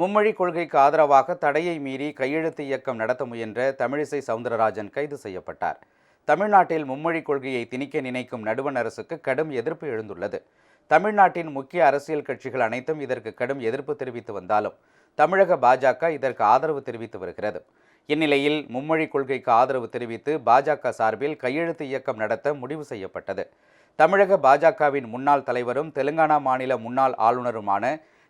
மும்மொழி கொள்கைக்கு ஆதரவாக தடையை மீறி கையெழுத்து இயக்கம் நடத்த முயன்ற தமிழிசை சவுந்தரராஜன் கைது செய்யப்பட்டார். தமிழ்நாட்டில் மும்மொழி கொள்கையை திணிக்க நினைக்கும் நடுவண் அரசுக்கு கடும் எதிர்ப்பு எழுந்துள்ளது. தமிழ்நாட்டின் முக்கிய அரசியல் கட்சிகள் அனைத்தும் இதற்கு கடும் எதிர்ப்பு தெரிவித்து வந்தாலும் தமிழக பாஜக இதற்கு ஆதரவு தெரிவித்து வருகிறது. இந்நிலையில் மும்மொழி கொள்கைக்கு ஆதரவு தெரிவித்து பாஜக சார்பில் கையெழுத்து இயக்கம் நடத்த முடிவு செய்யப்பட்டது. தமிழக பாஜகவின் முன்னாள் தலைவரும் தெலுங்கானா மாநில முன்னாள் ஆளுநருமான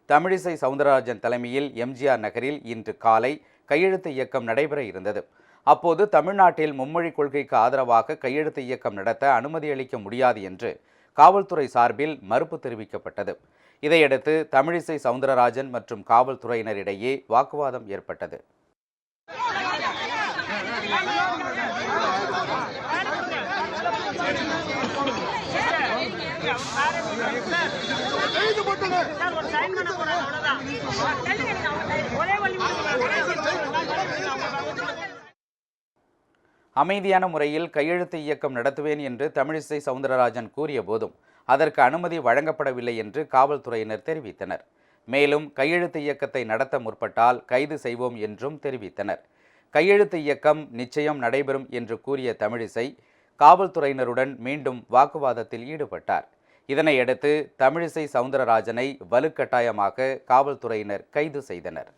தமிழிசை சவுந்தரராஜன் தலைமையில் எம்ஜிஆர் நகரில் இன்று காலை கையெழுத்து இயக்கம் நடைபெற இருந்தது அப்போது தமிழ்நாட்டில் மும்மொழி கொள்கைக்கு ஆதரவாக கையெழுத்து இயக்கம் நடத்த அனுமதி அளிக்க முடியாது என்று காவல்துறை சார்பில் மறுப்பு தெரிவிக்கப்பட்டது இதையடுத்து தமிழிசை சவுந்தரராஜன் மற்றும் காவல்துறையினரிடையே வாக்குவாதம் ஏற்பட்டது அமைதியான முறையில் கையெழுத்து இயக்கம் நடத்துவேன் என்று தமிழிசை சவுந்தரராஜன் கூறிய போதும் அதற்கு அனுமதி வழங்கப்படவில்லை என்று காவல்துறையினர் தெரிவித்தனர். மேலும் கையெழுத்து இயக்கத்தை நடத்த முற்பட்டால் கைது செய்வோம் என்றும் தெரிவித்தனர். கையெழுத்து இயக்கம் நிச்சயம் நடைபெறும் என்று கூறிய தமிழிசை காவல்துறையினருடன் மீண்டும் வாக்குவாதத்தில் ஈடுபட்டார். இதனையடுத்து தமிழிசை சவுந்தரராஜனை வலுக்கட்டாயமாக காவல்துறையினர் கைது செய்தனர்.